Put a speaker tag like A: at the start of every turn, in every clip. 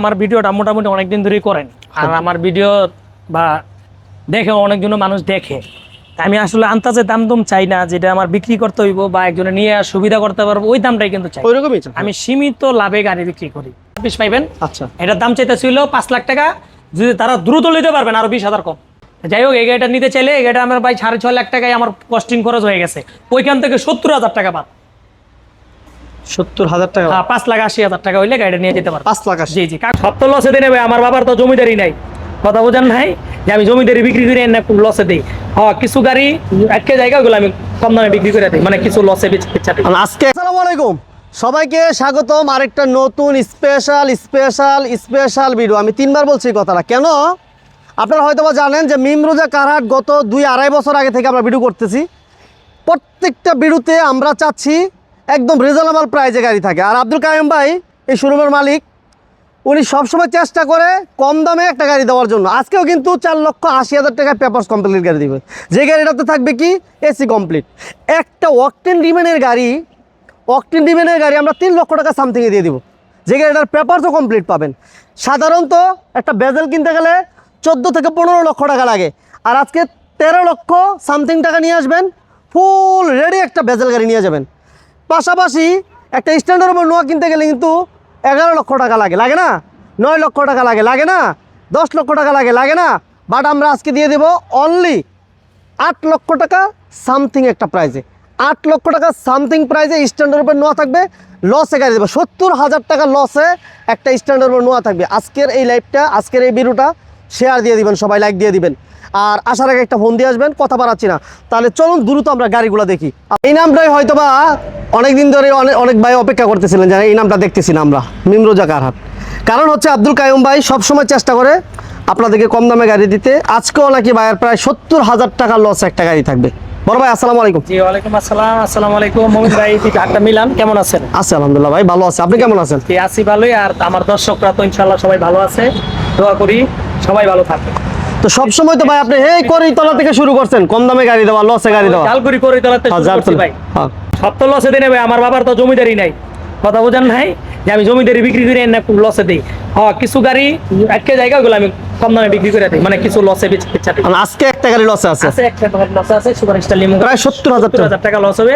A: আমার ভিডিওটা মোটামুটি অনেকদিন ধরেই করেন। আর আমার ভিডিও বা দেখে অনেকজন মানুষ দেখে। আমি আসলে আন্তাজে দাম দম চাই না যেটা আমার বিক্রি করতে হইব বা একজনে নিয়ে সুবিধা করতে পারব ওই দামটাই কিন্তু চাই।
B: ওই রকমই চান?
A: আমি সীমিত লাভে গাড়ি বিক্রি করি। পিস পাইবেন?
B: আচ্ছা।
A: এটার দাম চাইতেছিল পাঁচ লাখ টাকা। যদি তারা দ্রুত নিতে পারবেন আরও বিশ হাজার কম। যাই হোক এই গাড়িটা নিতে চাইলে এই গাড়িটা আমার ভাই সাড়ে ছয় লাখ টাকায় আমার কস্টিং খরচ হয়ে গেছে। ওইখান থেকে সত্তর হাজার টাকা বাদ।
B: সত্তর হাজার টাকা।
A: হ্যাঁ পাঁচ লাখ আশি হাজার টাকা হইলে গাড়িটা নিয়ে যেতে
B: পাঁচ লাখ আশি।
A: জি জি। সব তো লসে দিয়ে নেবে আমার বাবার তো জমিদারি নাই। কথা বোঝেন ভাই যে আমি জমিদারি বিক্রি করে লসে দিই। হ্যাঁ কিছু গাড়ি আমি কম দামে বিক্রি করে দিই মানে কিছু লসে বেচা
B: আজকে আসসালামু আলাইকুম। সবাইকে স্বাগতম আরেকটা নতুন স্পেশাল স্পেশাল স্পেশাল ভিডিও আমি তিনবার বলছি কথাটা। কেন? আপনারা হয়তো বা জানেন যে মিমরোজা কারহাট গত দুই আড়াই বছর আগে থেকে আমরা ভিডিও করতেছি। প্রত্যেকটা ভিডিওতে আমরা চাচ্ছি একদম রিজনেবল প্রাইজে গাড়ি থাকে। আর আব্দুল কায়েম ভাই, এই শোরুমের মালিক, উনি সবসময় চেষ্টা করে কম দামে একটা গাড়ি দেওয়ার জন্য। আজকেও কিন্তু চার লক্ষ আশি হাজার টাকায় পেপার্স কমপ্লিট গাড়ি দেবে। যে গাড়িটাতে থাকবে কি? এসি কমপ্লিট একটা ওয়াকটেন ডিমেনের গাড়ি অকটেন ডিমেনের গাড়ি আমরা তিন লক্ষ টাকা সামথিংয়ে দিয়ে দিব। যে গাড়িটার পেপারসও কমপ্লিট পাবেন। সাধারণত একটা বেজেল কিনতে গেলে চোদ্দ থেকে পনেরো লক্ষ টাকা লাগে। আর আজকে তেরো লক্ষ সামথিং টাকা নিয়ে আসবেন ফুল রেডি একটা বেজেল গাড়ি নিয়ে যাবেন। পাশাপাশি একটা স্ট্যান্ডার্ড উপর নোয়া কিনতে গেলে কিন্তু এগারো লক্ষ টাকা লাগে। লাগে না? নয় লক্ষ টাকা লাগে। লাগে না? দশ লক্ষ টাকা লাগে। লাগে না? বাট আমরা আজকে দিয়ে দেবো অনলি আট লক্ষ টাকা সামথিং একটা প্রাইজে আট লক্ষ টাকা সামথিং প্রাইজে স্ট্যান্ডার্ড উপর নোয়া থাকবে। লসে গাড়ি দেবে। সত্তর হাজার টাকা লসে একটা স্ট্যান্ডার্ড উপর নোয়া থাকবে। আজকের এই লাইভটা আজকের এই ভিডিওটা শেয়ার দিয়ে দিবেন সবাই লাইক দিয়ে দিবেন। আর আসার আগে একটা ফোন দিয়ে আসবেন কথা বাড়াচ্ছি না। তাহলে চলুন দ্রুত আমরা গাড়িগুলো দেখি। এই নামটাই হয়তো বা অনেক দিন ধরে অনেক অনেক ভাই অপেক্ষা করতেছিলেন যে এই নামটা দেখতেছি না আমরা। মিমরোজা কারহাট কারণ হচ্ছে আব্দুল কায়ুম ভাই সবসময় চেষ্টা করে আপনাদেরকে কম দামে গাড়ি দিতে। আজকেও নাকি ভাইয়ের প্রায় সত্তর হাজার টাকার লস একটা গাড়ি থাকবে। বড় ভাই আসসালামু আলাইকুম।
A: জি ওয়ালাইকুম আসসালাম। আসসালামু আলাইকুম। মমিন ভাই ঠিক আটটা মিলান। কেমন আছেন?
B: আছে আলহামদুলিল্লাহ ভাই ভালো আছে। আপনি কেমন আছেন?
A: জি আছি ভালোই। আর আমার দর্শকরা তো ইনশাল্লাহ সবাই ভালো আছে। দোয়া করি। সবাই ভালো থাকে
B: তো সবসময় তো ভাই আপনি এই করিতলা থেকে শুরু করছেন কম দামে গাড়ি দেওয়া লসে গাড়ি দেওয়া।
A: জালগুড়ি করে তোলাতে
B: হ্যাঁ,
A: শুরু করছি ভাই।
B: হ্যাঁ।
A: সব তো লসে দিয়ে নেবে আমার বাবার তো জমিদারি নাই। কথা বোঝেন ভাই যে আমি জমিদারি বিক্রি করে এনে লসে দিই। হ্যাঁ কিছু গাড়ি একটা জায়গাগুলো আমি কম দামে বিক্রি করে দিই। মানে কিছু লসে বেচা
B: আর আজকে একটা গাড়ি লসে আছে?
A: আছে একটা লস আছে সুপার স্টার লিমো
B: প্রায় 70,000 টাকা।
A: হাজার টাকা লস হবে।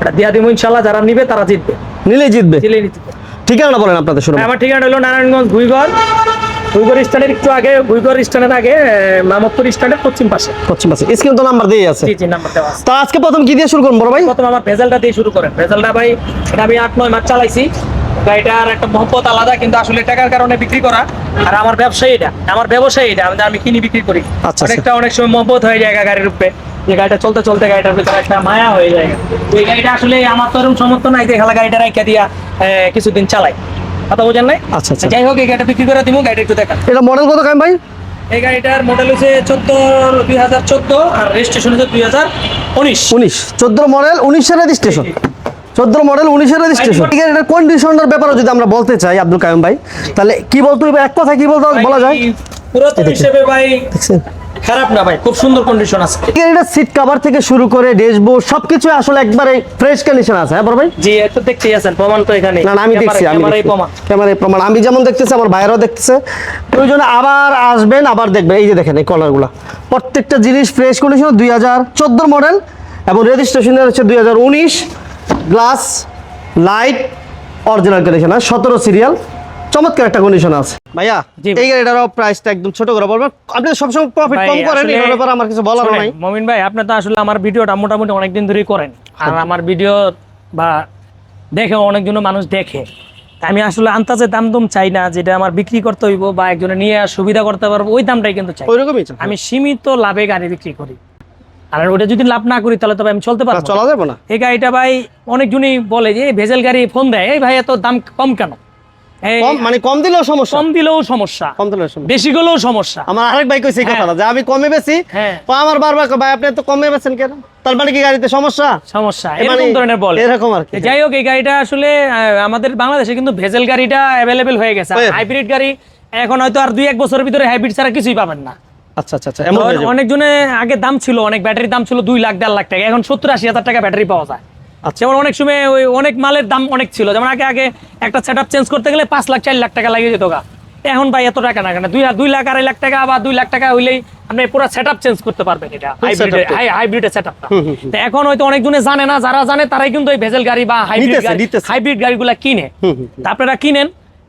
A: এটা দিয়া দিব ইনশাল্লাহ যারা নিবে তারা জিতবে।
B: নিলে জিতবে।
A: নিলে জিতবে।
B: ঠিকানা বলেন আপনাদের শুরু
A: আমার ঠিকানা হলো নারায়ণগঞ্জ ভুইগড়। ভুইগড় স্ট্যান্ডের একটু আগে ভুইগড় স্ট্যান্ডের আগে আহ, মামদপুর স্ট্যান্ডের পশ্চিম পাশে।
B: পশ্চিম পাশে। স্ক্রিন তো নাম্বার দিয়ে আছে।
A: জি জি নাম্বার দেওয়া আছে।
B: তো আজকে প্রথম কি দিয়ে শুরু করুন বড় ভাই?
A: প্রথম আমার ভেজালটা দিয়ে শুরু করেন। ভেজালটা ভাই এটা আমি আট নয় মাস চালাইছি। গাড়িটার একটা মহব্বত আলাদা কিন্তু আসলে টাকার কারণে বিক্রি করা। আর আমার ব্যবসায়ী এটা আমার ব্যবসায়ী এটা আমি- কিনি বিক্রি করি।
B: আচ্ছা।
A: অনেকটা অনেক সময় মহব্বত হয়ে যায় গাড়ির রূপে যে গাড়িটা চলতে চলতে গাড়িটার ভিতরে একটা মায়া হয়ে যায়। এই গাড়িটা আসলে আমার তো এরকম সমর্থন নাই যে খেলা গাড়িটা রাইখা দিয়া কিছুদিন চালাই। কথা বোঝেন নাই?
B: আচ্ছা, আচ্ছা।
A: যাই হোক এই গাড়িটা বিক্রি করে দিব গাড়িটা একটু দেখা
B: এটা মডেল কত কাম ভাই?
A: এই গাড়িটার মডেল হচ্ছে চোদ্দ দুই হাজার চোদ্দ আর রেজিস্ট্রেশন হচ্ছে দুই হাজার উনিশ।
B: উনিশ। চোদ্দ মডেল উনিশের রেজিস্ট্রেশন চোদ্দ মডেল উনিশের রেজিস্ট্রেশন এটার কন্ডিশনের ব্যাপারে যদি আমরা বলতে চাই আব্দুল কায়ুম ভাই তাহলে কি বলতে হবে এক কথা কি বলতে বলা যায়।
A: পুরাতন হিসেবে ভাই খারাপ না ভাই খুব সুন্দর কন্ডিশন আছে।
B: এটা সিট কভার থেকে শুরু করে ড্যাশবোর্ড সবকিছু আসলে একবারে ফ্রেশ কন্ডিশন আছে হ্যাঁ ভাই?
A: জি এত দেখতেই আছেন প্রমাণ তো এখানে
B: না আমি দেখছি আমি ক্যামেরায় প্রমাণ। আমি যেমন দেখতেছি আমার ভাইয়েরাও দেখতেছে। প্রয়োজনে আবার আসবেন আবার দেখবেন। এই যে দেখেন এই কলারগুলো প্রত্যেকটা জিনিস ফ্রেশ কন্ডিশন দুই হাজার চোদ্দোর মডেল এবং রেজিস্ট্রেশনের হচ্ছে দুই হাজার উনিশ গ্লাস লাইট অরিজিনাল কন্ডিশন সতেরো সিরিয়াল চমৎকার একটা কন্ডিশন আছে। ভাইয়া এই গাড়িটারও প্রাইসটা একদম ছোট করে বলবেন। আপনি সবসময় প্রফিট কম করেন ব্যাপারে আমার কিছু বলার নাই।
A: মমিন ভাই আপনি তো আসলে আমার ভিডিওটা মোটামুটি অনেকদিন ধরেই করেন। আর আমার ভিডিও বা দেখে অনেকজন মানুষ দেখে। আমি আসলে আন্তাজে দাম দম চাই না যেটা আমার বিক্রি করতে হইব বা একজনে নিয়ে সুবিধা করতে পারব ওই দামটাই কিন্তু চাই।
B: ওই রকমই চান।
A: আমি সীমিত লাভে গাড়ি বিক্রি করি। আর ওটা যদি লাভ না করি তাহলে তবে আমি চলতে পারব
B: চলা যাবে না।
A: এই গাড়িটা ভাই অনেকজনই বলে যে এই ভেজেল গাড়ি ফোন দেয়। এই ভাই এত দাম কম কেন?
B: কম মানে কম দিলেও সমস্যা।
A: কম দিলেও সমস্যা।
B: কম দিলেও সমস্যা।
A: বেশি গেলেও সমস্যা।
B: আমার আরেক ভাই কইছে এই
A: হ্যাঁ।
B: কথাটা যে আমি কমে বেশি
A: হ্যাঁ।
B: তো আমার বারবার ভাই আপনি তো কমে বেছেন কেন? তার মানে কি গাড়িতে সমস্যা?
A: সমস্যা।
B: মানে
A: এরকম ধরনের বলে।
B: এরকম আর কি।
A: যাই হোক এই গাড়িটা আসলে আমাদের বাংলাদেশে কিন্তু ভেজেল গাড়িটা অ্যাভেলেবেল হয়ে গেছে। হাইব্রিড গাড়ি এখন হয়তো আর দুই এক বছরের ভিতরে হাইব্রিড ছাড়া কিছুই পাবেন না।
B: আচ্ছা আচ্ছা আচ্ছা
A: অনেকজনে আগে দাম ছিল অনেক ব্যাটারির দাম ছিল দুই লাখ দেড় লাখ টাকা। এখন সত্তর আশি হাজার টাকা ব্যাটারি পাওয়া যায়।
B: আচ্ছা
A: যেমন অনেক সময় ওই অনেক মালের দাম অনেক ছিল। যেমন আগে আগে একটা সেট চেঞ্জ করতে গেলে পাঁচ লাখ চার লাখ টাকা লাগিয়ে যেত গা। এখন ভাই এত টাকা না কেন? দুই দুই লাখ আড়াই লাখ টাকা বা দুই লাখ টাকা হইলেই আপনি পুরো সেট চেঞ্জ করতে পারবেন এটা। হাইব্রিডের সেট আপটা। এখন হয়তো অনেকজনে জানে না যারা জানে তারাই কিন্তু এই ভেজেল গাড়ি বা হাইব্রিড গাড়ি। হাইব্রিড গাড়িগুলো কিনে। তা আপনারা কিনেন।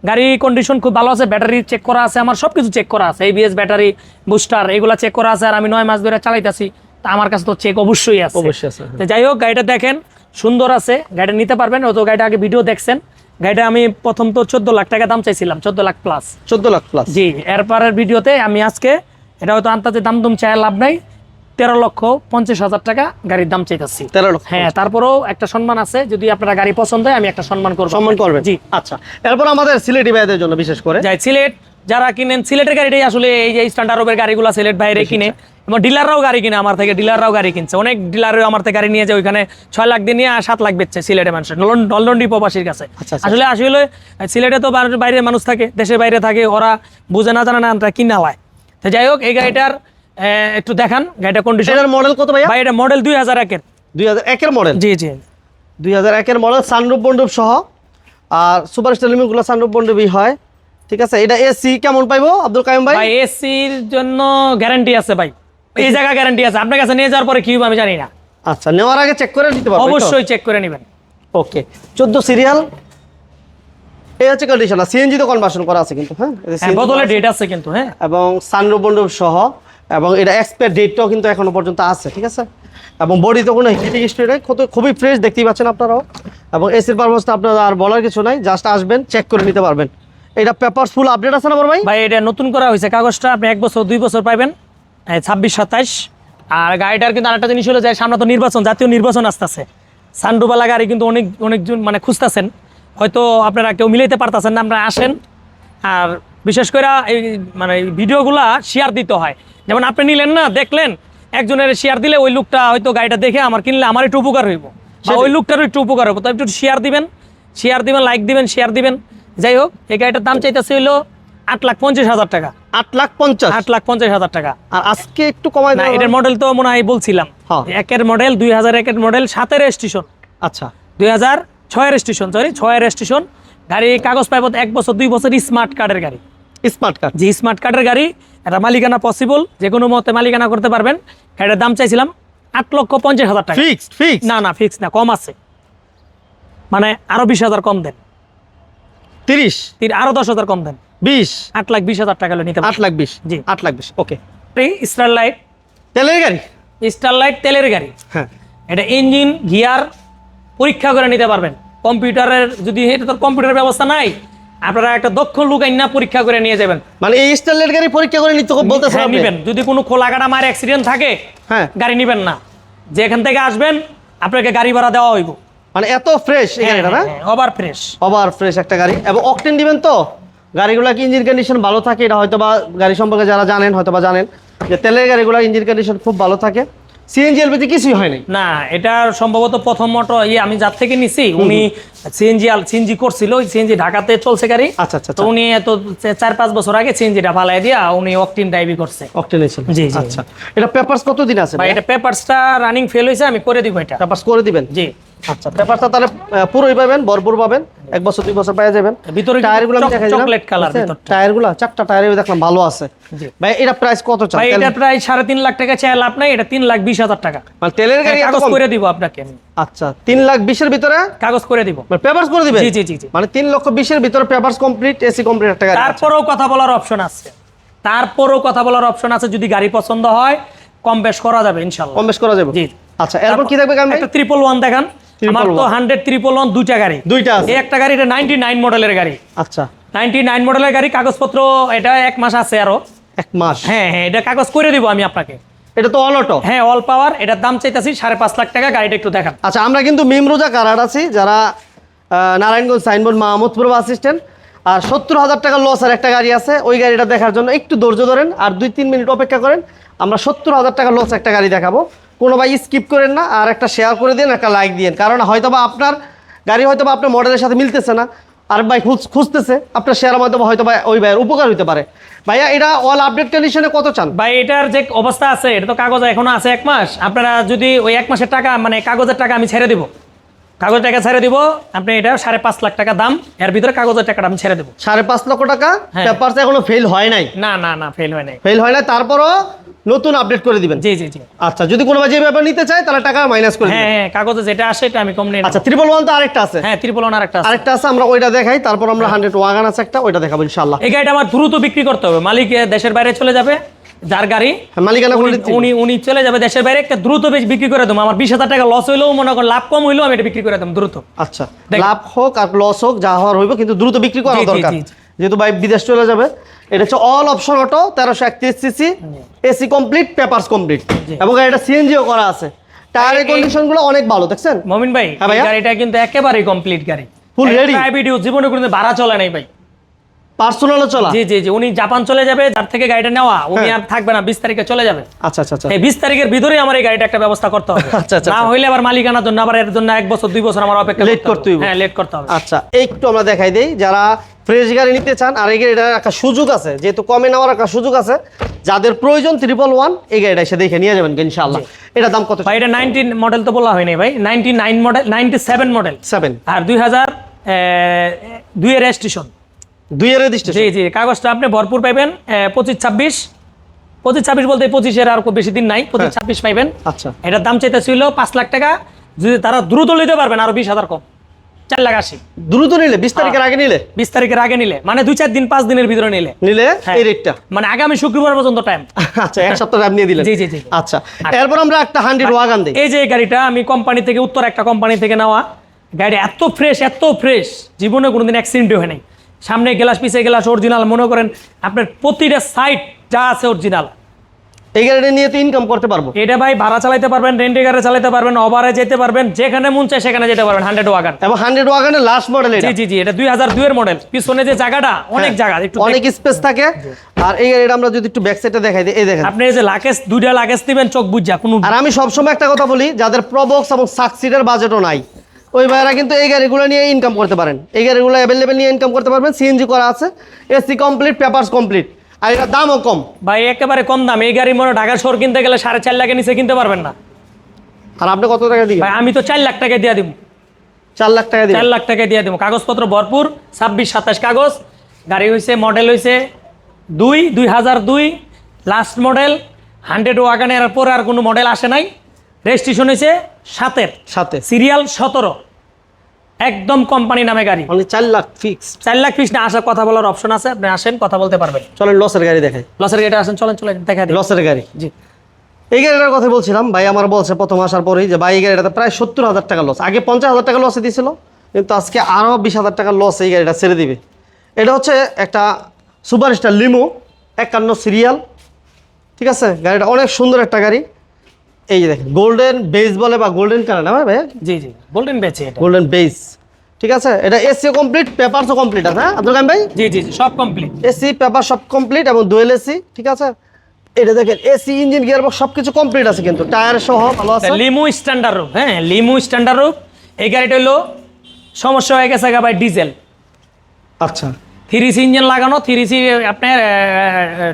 A: গাড়ি কন্ডিশন খুব ভালো আছে ব্যাটারি চেক করা আছে আমার সবকিছু চেক করা আছে। এবিএস ব্যাটারি বুস্টার এগুলা চেক করা আছে। আর আমি নয় মাস ধরে চালাইতাছি। তা আমার কাছে তো চেক অবশ্যই আছে।
B: অবশ্যই আছে।
A: যাই হোক গাড়িটা দেখেন। সুন্দর আছে গাড়িটা নিতে পারবেন ও তো গাড়িটা আগে ভিডিও দেখছেন। গাড়িটা আমি প্রথম তো চোদ্দ লাখ টাকা দাম চাইছিলাম চোদ্দ লাখ প্লাস
B: চোদ্দ লাখ প্লাস
A: জি এরপরের ভিডিওতে আমি আজকে এটা হয়তো আন্তাজে দাম দুম চাই লাভ নাই তেরো লক্ষ পঞ্চাশ হাজার টাকা গাড়ির দাম চাইতেছি।
B: তেরো লক্ষ
A: হ্যাঁ তারপরেও একটা সম্মান আছে যদি আপনার গাড়ি পছন্দ হয় আমি একটা সম্মান করব।
B: সম্মান করবেন।
A: জি।
B: আচ্ছা এরপর আমাদের সিলেটি ভাইদের জন্য বিশেষ করে।
A: যাই সিলেট যারা কিনেন সিলেটের গাড়িটাই আসলে এই যে স্ট্যান্ডার্ডের গাড়িগুলো সিলেট বাইরে কিনে এবং ডিলাররাও গাড়ি কিনে আমার থেকে ডিলাররাও গাড়ি কিনছে। অনেক ডিলারও আমার থেকে গাড়ি নিয়ে যায় ওইখানে ছয় লাখ দিয়ে নিয়ে আর সাত লাখ বেচছে সিলেটের মানুষের নলন্ডি প্রবাসীর কাছে।
B: আচ্ছা, আচ্ছা।
A: আসলে আসলে সিলেটে তো বাইরে- বাইরের মানুষ থাকে দেশের বাইরে থাকে ওরা বুঝে না জানে না তারা কিনা হয় তো যাই হোক এই গাড়িটার একটু দেখান গাড়িটা কন্ডিশন
B: মডেল কত
A: ভাই এটা মডেল দুই হাজার একের
B: দুই হাজার একের মডেল
A: জি জি।
B: দুই হাজার একের মডেল সানরূপ বন্ডুপ সহ। আর সুপার স্টার লিমিটগুলো সানরূপ বন্ডুপই হয়। ঠিক আছে এটা এসি কেমন পাইবো? আব্দুল কাইম ভাই?
A: ভাই এসির জন্য গ্যারান্টি আছে ভাই। এই জায়গা গ্যারান্টি আছে। আপনার কাছে নিয়ে যাওয়ার পরে কি হবে আমি জানি না।
B: আচ্ছা নেওয়ার আগে চেক করে নিতে পারব
A: অবশ্যই চেক করে নেবেন।
B: ওকে চোদ্দ সিরিয়াল এই হচ্ছে কন্ডিশন সিএনজি তো কনভার্সন করা আছে কিন্তু হ্যাঁ?
A: হ্যাঁ বদলে ডেট আছে কিন্তু হ্যাঁ?
B: এবং সানরূপ বন্ডুপ সহ এবং এটা এক্সপায়ার ডেটটাও কিন্তু এখনও পর্যন্ত আছে ঠিক আছে? এবং বডিতে কোনো হিটিং হিস্ট্রি নেই কত- খুবই ফ্রেশ দেখতেই পাচ্ছেন আপনারাও। এবং এসির পারপাসটা আপনার আর বলার কিছু নাই জাস্ট আসবেন চেক করে নিতে পারবেন। এটা পেপার ফুল আপডেট আছে না ভাই?
A: ভাই এটা নতুন করা হয়েছে কাগজটা আপনি এক বছর দুই বছর পাবেন ছাব্বিশ সাতাইশ। আর গাড়িটার কিন্তু আরেকটা জিনিস হলো যে সামনে তো নির্বাচন জাতীয় নির্বাচন আসতেছে। সানডুবালা গাড়ি কিন্তু অনেক অনেকজন মানে খুঁজতেছেন। হয়তো আপনারা কেউ মিলাইতে পারতেছেন না আপনারা আসেন। আর বিশেষ করে এই মানে ভিডিওগুলা শেয়ার দিতে হয়। যেমন আপনি নিলেন না দেখলেন একজনের শেয়ার দিলে ওই লোকটা হয়তো গাড়িটা দেখে আমার কিনলে আমার একটু উপকার হইব। ওই লোকটারও একটু উপকার হইব। তো একটু শেয়ার দিবেন শেয়ার দিবেন লাইক দিবেন শেয়ার দিবেন। যাই হোক এই গাড়িটার দাম চাইতেছে হইল আট লাখ পঞ্চাশ হাজার টাকা।
B: আট লাখ পঞ্চাশ?
A: আট লাখ পঞ্চাশ হাজার টাকা।
B: আর আজকে একটু কমাই
A: না এটার মডেল তো মনে হয় বলছিলাম।
B: হ্যাঁ।
A: একের মডেল দুই হাজার একের মডেল সাতের স্টেশন
B: আচ্ছা।
A: দুই হাজার ছয়ের স্টেশন সরি ছয়ের স্টেশন গাড়ি কাগজ পাইব এক বছর দুই বছর স্মার্ট কার্ডের গাড়ি।
B: স্মার্ট কার্ড
A: যে স্মার্ট কার্ডের গাড়ি এটা মালিকানা পসিবল যে কোনো মতে মালিকানা করতে পারবেন। গাড়ির দাম চাইছিলাম আট লক্ষ পঞ্চাশ হাজার টাকা।
B: ফিক্সড ফিক্স
A: না না ফিক্স না কম আছে। মানে আরও বিশ হাজার কম দেন।
B: তিরিশ?
A: আরও দশ হাজার কম দেন।
B: বিশ?
A: আট লাখ বিশ হাজার টাকা নিতে
B: আট লাখ বিশ?
A: জি।
B: আট লাখ বিশ ওকে।
A: Star light.
B: তেলের গাড়ি?
A: স্টার লাইট তেলের গাড়ি।
B: হ্যাঁ।
A: এটা ইঞ্জিন গিয়ার পরীক্ষা করে নিতে পারবেন। কম্পিউটারের যদি এটা তো কম্পিউটার ব্যবস্থা নাই আপনারা একটা দক্ষ লোক আইনা পরীক্ষা করে নিয়ে যাবেন।
B: মানে এই স্টাইলের গাড়ি পরীক্ষা করে নিতে বলতেছেন
A: হ্যাঁ,
B: আপনি?
A: নিবেন। যদি কোনো খোলা কাটা মার অ্যাক্সিডেন্ট থাকে
B: হ্যাঁ।
A: গাড়ি নিবেন না। যে এখান থেকে আসবেন আপনাকে গাড়ি ভাড়া দেওয়া হইব।
B: মানে এত ফ্রেশ এই গাড়িটা না?
A: ওভার ফ্রেশ
B: ওভার ফ্রেশ একটা গাড়ি। এবং অকটেন দিবেন তো? গাড়িগুলো কি ইঞ্জিন কন্ডিশন ভালো থাকে? এটা হয়তো বা গাড়ি সম্পর্কে যারা জানেন হয়তো বা জানেন যে তেলের গাড়িগুলো ইঞ্জিন কন্ডিশন খুব ভালো থাকে। সিএনজি এলপিজি কিছুই হয় নাই
A: না এটা সম্ভবত প্রথম মোটর ইয়ে আমি যার থেকে নিছি উনি সিএনজি সিএনজি করছিল ওই সিএনজি ঢাকাতে চলছে গাড়ি।
B: আচ্ছা আচ্ছা
A: তো উনি এত চার পাঁচ বছর আগে সিএনজিটা ফালাই দিয়া উনি অকটিন ড্রাইভি করছে।
B: অকটেন ছিল।
A: জি।
B: আচ্ছা। এটা পেপারস কতদিন আছে
A: ভাই এটা পেপারসটা রানিং ফেল হয়েছে আমি করে দিব এটা।
B: পেপারস করে দিবেন?
A: জি।
B: আচ্ছা পেপারসটা তাহলে পুরোই পাবেন ভরপুর পাবেন। এক বছর দুই বছর যাবেন।
A: ভিতরে
B: টায়ারগুলো আমি দেখাই
A: চকলেট কালার?
B: টায়ারগুলো চারটা টায়ারে দেখলাম ভালো আছে। ভাই এটা প্রাইস কত চান?
A: ভাই এটা প্রায় সাড়ে তিন লাখ টাকা চাই লাভ নাই এটা তিন লাখ বিশ হাজার টাকা।
B: মানে তেলের গাড়ি
A: কাগজ করে দিব আপনাকে
B: আচ্ছা তিন লাখ বিশের ভিতরে?
A: কাগজ করে দিব।
B: মানে পেপারস করে দিবেন?
A: জি জি জি
B: মানে তিন লক্ষ বিশের ভিতরে পেপারস কমপ্লিট এসি কমপ্লিট
A: তারপরেও কথা বলার অপশন আছে। তারপরেও কথা বলার অপশন আছে যদি গাড়ি পছন্দ হয় কম বেশ করা যাবে ইনশাল্লাহ।
B: কম বেশ করা যাবে।
A: জি।
B: আচ্ছা এরপর কি থাকবে
A: একটা ট্রিপল ওয়ান দেখান। আমার তো হান্ড্রেড ট্রিপল ওয়ান দুইটা গাড়ি।
B: দুইটা
A: এই একটা গাড়ি এটা নাইনটি নাইন মডেলের গাড়ি।
B: আচ্ছা।
A: নাইনটি নাইন মডেলের গাড়ি কাগজপত্র এটা এক মাস আছে আরও।
B: এক মাস?
A: হ্যাঁ হ্যাঁ এটা কাগজ করে দিব আমি আপনাকে।
B: এটা তো অল অটো
A: হ্যাঁ অল পাওয়ার এটার দাম চাইতেছি সাড়ে পাঁচ লাখ টাকা গাড়িটা একটু দেখান।
B: আচ্ছা আমরা কিন্তু মিমরুজা কারাট আছি যারা নারায়ণগঞ্জ সাইনবোর্ড মাহমুদপুর আসিস্ট্যান্ট আর সত্তর হাজার টাকা লস আর একটা গাড়ি আছে ওই গাড়িটা দেখার জন্য একটু ধৈর্য ধরেন আর দুই তিন মিনিট অপেক্ষা করেন আমরা সত্তর হাজার টাকা লস একটা গাড়ি দেখাবো। কোনো ভাই স্কিপ করেন না আর একটা শেয়ার করে দিন একটা লাইক দিন কারণ হয়তো বা আপনার গাড়ি হয়তো বা আপনার মডেলের সাথে মিলতেছে না আর ভাই খুঁজ খুঁজতেছে আপনার শেয়ার মাধ্যমে হয়তো বা ওই ভাইয়ের উপকার হতে পারে। ভাইয়া এটা অল আপডেট কন্ডিশনে কত চান?
A: ভাই এটার যে অবস্থা আছে এটা তো কাগজ এখনও আছে এক মাস। আপনারা যদি ওই এক মাসের টাকা মানে কাগজের টাকা আমি ছেড়ে দিব। কাগজ টাকা ছেড়ে দিব আপনি এটা সাড়ে পাঁচ লাখ টাকা দাম এর ভিতরে কাগজের টাকাটা আমি ছেড়ে দেবো।
B: সাড়ে পাঁচ লক্ষ টাকা?
A: হ্যাঁ।
B: পেপারস এখনও ফেল হয় নাই?
A: না না না ফেল হয় নাই।
B: ফেল হয় নাই তারপরও নতুন আপডেট করে দিবেন।
A: জি জি জি।
B: আচ্ছা যদি কোনো যে ব্যাপার নিতে চায় তাহলে টাকা মাইনাস করে
A: হ্যাঁ হ্যাঁ কাগজে যেটা আসে এটা আমি কম নিই
B: আচ্ছা ত্রিপল ওয়ান তো আরেকটা আছে।
A: হ্যাঁ ত্রিপল ওনার একটা আছে।
B: আরেকটা আছে আমরা ওইটা দেখাই তারপর আমরা হান্ড্রেড ওয়াগান আছে একটা ওইটা দেখাবো ইনশাল্লাহ
A: এই গাড়িটা আমার দ্রুত বিক্রি করতে হবে। মালিক দেশের বাইরে চলে যাবে যার গাড়ি।
B: হ্যাঁ, মালিকানা করে
A: উনি- উনি চলে যাবে দেশের বাইরে একটা দ্রুত বেশ বিক্রি করে দেবো। আমার বিশ হাজার টাকা লস হইলেও মনে করেন লাভ কম হইলেও আমি এটা বিক্রি করে দেবো দ্রুত।
B: আচ্ছা লাভ হোক আর লস হোক যা হওয়ার হইব কিন্তু দ্রুত বিক্রি করা দরকার। যেহেতু ভাই বিদেশ চলে যাবে এটা হচ্ছে অল অপশন অটো তেরোশো একত্রিশ CC AC complete papers complete এবং এটা সিএনজিও করা আছে। টায়ারের
A: এই-
B: কন্ডিশনগুলো অনেক ভালো দেখছেন?
A: মমিন ভাই
B: হ্যাঁ
A: গাড়িটা কিন্তু একেবারেই কমপ্লিট গাড়ি।
B: ফুল ready?
A: প্রাইভেট ইউজ জীবনে কোনো ভাড়া চলে নাই ভাই।
B: পার্সোনালও চলা?
A: জি জি জি উনি জাপান চলে যাবে যার থেকে গাড়িটা নেওয়া উনি
B: হ্যাঁ।
A: আর থাকবে না বিশ তারিখে চলে যাবে।
B: আচ্ছা আচ্ছা আচ্ছা।
A: এই বিশ তারিখের ভিতরে আমার এই গাড়িটা একটা ব্যবস্থা করতে হবে।
B: আচ্ছা, আচ্ছা,
A: না
B: আচ্ছা।
A: হইলে আবার মালিকানার জন্য আবার এর জন্য এক বছর দুই বছর আমার অপেক্ষা
B: লেট করতে হইব।
A: হ্যাঁ লেট করতে হবে।
B: আচ্ছা একটু আমরা দেখাই দেই যারা ফ্রেশ গাড়ি নিতে চান আর এই গাড়িটার একটা সুযোগ আছে যেহেতু কমে নেওয়ার একটা সুযোগ আছে যাদের প্রয়োজন ট্রিপল ওয়ান এই গাড়িটা এসে দেখে নিয়ে যাবেন ইনশাআল্লাহ। এটা দাম কত?
A: ভাই এটা নাইনটিন মডেল তো বলা হয়নি ভাই ninety nine model ninety seven model
B: seven
A: আর দুই হাজার দুইয়ের রেজিস্ট্রেশন
B: দুইয়ের রেজিস্ট্রেশন
A: জি জি কাগজটা আপনি ভরপুর পাইবেন পঁচিশ ছাব্বিশ। পঁচিশ ছাব্বিশ বলতে পঁচিশের আর খুব বেশি দিন নাই পঁচিশ
B: হ্যাঁ।
A: ছাব্বিশ পাইবেন।
B: আচ্ছা।
A: এটার দাম চাইতে ছিল পাঁচ লাখ টাকা যদি তারা দ্রুত নিতে পারবেন আরও বিশ হাজার কম। চার লাখ আশি।
B: দ্রুত নিলে বিশ তারিখের আগে নিলে?
A: বিশ তারিখের আগে নিলে। মানে দুই চার দিন পাঁচ দিনের ভিতরে নিলে।
B: নিলে
A: হ্যাঁ।
B: এই রেটটা
A: মানে আগামী শুক্রবার পর্যন্ত টাইম
B: আচ্ছা এক সপ্তাহ আপনি দিলেন।
A: জি জি জি
B: আচ্ছা এরপর আমরা একটা হান্ড্রেড ওয়াগান দিই
A: এই যে গাড়িটা আমি কোম্পানি থেকে উত্তর একটা কোম্পানি থেকে নেওয়া। গাড়ি এত ফ্রেশ এত ফ্রেশ জীবনে কোনোদিন অ্যাক্সিডেন্ট হয় নাই সামনে গ্লাস পিছে গ্লাস অরিজিনাল মনে করেন আপনার প্রতিটা সাইড যা আছে অরিজিনাল
B: এই গাড়িটা নিয়ে তো ইনকাম করতে পারব।
A: এটা ভাই ভাড়া চালাতে পারবেন রেন্টে গাড়ি চালাতে পারবেন ওভারে যেতে পারবেন যেখানে মন চায় সেখানে যেতে পারবেন হান্ড্রেড ওয়াগান
B: এবং hundred ওয়াগানের last model
A: G G G এটা দুই হাজার দুইয়ের মডেল পিছনে যে জায়গাটা অনেক জায়গা একটু
B: হ্যাঁ। অনেক স্পেস থাকে। আর এই গাড়িটা আমরা যদি একটু ব্যাক সাইডে দেখাই দিই এই দেখেন।
A: আপনি এই যে লাগেজ দুইটা লাগেজ দিবেন চোখ বুঝা কোনো
B: আর আমি সবসময় একটা কথা বলি যাদের প্রবক্স এবং সাকসিডের বাজেটও নাই ওই ভাইয়েরা কিন্তু এই গাড়িগুলো নিয়ে ইনকাম করতে পারেন। এই গাড়িগুলো অ্যাভেলেবেল নিয়ে ইনকাম করতে পারবেন সিএনজি করা আছে এসি কমপ্লিট পেপারস কমপ্লিট আর এটার দামও কম।
A: ভাই একেবারে কম দাম। এই গাড়ি মনে ঢাকা শহর কিনতে গেলে সাড়ে চার লাখের নিচে কিনতে পারবেন না।
B: আর আপনি কত টাকা দিবেন?
A: ভাই আমি তো চার লাখ টাকা দিয়ে দিব।
B: চার লাখ টাকা
A: চার লাখ টাকা দিয়ে দেবো। কাগজপত্র ভরপুর ছাব্বিশ সাতাশ কাগজ। গাড়ি হয়েছে মডেল হয়েছে দুই দুই হাজার দুই লাস্ট মডেল হান্ড্রেড ওয়াগানের পরে আর কোনো মডেল আসে নাই। রেজিস্ট্রেশন হয়েছে সাতের।
B: সাথে
A: সিরিয়াল সতেরো। একদম কোম্পানি নামে গাড়ি।
B: অনলি চার লাখ ফিক্স
A: চার লাখ পিস না আসার কথা বলার অপশন আছে আপনি আসেন কথা বলতে পারবেন।
B: চলেন লসের গাড়ি দেখাই।
A: লসের গেটে আসেন চলেন চলেন দেখা দিই।
B: লসের গাড়ি।
A: জি।
B: এই গাড়িটার কথা বলছিলাম ভাই আমার বলছে প্রথম আসার পরেই যে ভাই এই গাড়িটাতে প্রায় সত্তর হাজার টাকা লস আগে পঞ্চাশ হাজার টাকা লসে দিয়েছিল কিন্তু আজকে আরও বিশ হাজার টাকা লস এই গাড়িটা ছেড়ে দিবে। এটা হচ্ছে একটা সুপারস্টার লিমো একান্ন সিরিয়াল। ঠিক আছে? গাড়িটা অনেক সুন্দর একটা গাড়ি। এই যে দেখেন গোল্ডেন বেস বলে বা গোল্ডেন কালার না ভাই
A: জি জি বললেন বেচে এটা।
B: গোল্ডেন বেস ঠিক আছে? এটা এসি কমপ্লিট পেপারসও কমপ্লিট আছে হ্যাঁ? আব্দুল ভাই?
A: জি জি সব কমপ্লিট
B: এসি পেপার সব কমপ্লিট এবং দুয়েল এসি ঠিক আছে? এটা দেখেন এসি ইঞ্জিন গিয়ার সব কিছু কমপ্লিট আছে কিন্তু। টায়ার সহ ভালো আছে?
A: লিমু স্ট্যান্ডার্ড রূপ হ্যাঁ লিমু স্ট্যান্ডার্ড রূপ এই গাড়িটা হলো সমস্যা হয়ে গেছে গা ভাই ডিজেল
B: আচ্ছা।
A: থ্রি সি ইঞ্জিন লাগানো থ্রি সি আপনার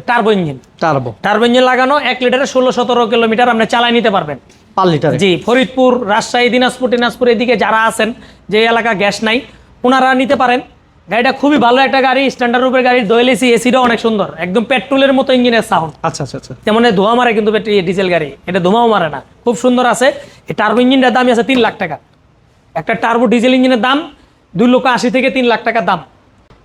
A: turbo engine.
B: Turbo.
A: Turbo engine লাগানো এক লিটারে ষোলো সতেরো কিলোমিটার আপনি চালাই নিতে পারবেন।
B: Per litre?
A: জি ফরিদপুর রাজশাহী দিনাজপুর দিনাজপুর এদিকে যারা আছেন যে এলাকা গ্যাস নাই ওনারা নিতে পারেন। গাড়িটা খুবই ভালো একটা গাড়ি স্ট্যান্ডার্ড রূপের গাড়ি দোয়েল এসি এসিটাও অনেক সুন্দর একদম পেট্রোলের মতো ইঞ্জিনের সাউন্ড
B: আচ্ছা আচ্ছা আচ্ছা।
A: যেমন ধোঁয়া মারে কিন্তু ডিজেল গাড়ি এটা ধোঁয়াও মারে না খুব সুন্দর আছে। এই টার্বো ইঞ্জিনটার দামই আছে তিন লাখ টাকা। একটা টার্বো ডিজেল ইঞ্জিনের দাম দুই লক্ষ আশি থেকে তিন লাখ টাকা দাম।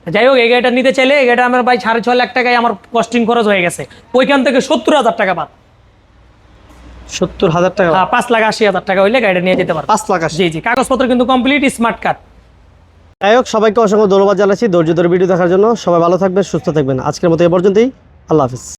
A: যাই হোক এই গাড়িটা নিতে চাইলে এই গাড়িটা আমার ভাই সাড়ে ছয় লাখ টাকায় আমার কস্টিং খরচ হয়ে গেছে। ওইখান থেকে সত্তর হাজার টাকা বাদ।
B: সত্তর হাজার টাকা
A: হ্যাঁ, পাঁচ লাখ আশি হাজার টাকা হইলে গাড়িটা নিয়ে যেতে পারো
B: পাঁচ লাখ আশি।
A: জি জি কাগজপত্র কিন্তু কমপ্লিট স্মার্ট কার্ড
B: যাই হোক সবাইকে অসংখ্য ধন্যবাদ জানাচ্ছি ধৈর্য ধরে ভিডিও দেখার জন্য। সবাই ভালো থাকবেন সুস্থ থাকবেন। আজকের মতো এ পর্যন্তই। আল্লাহ হাফিজ।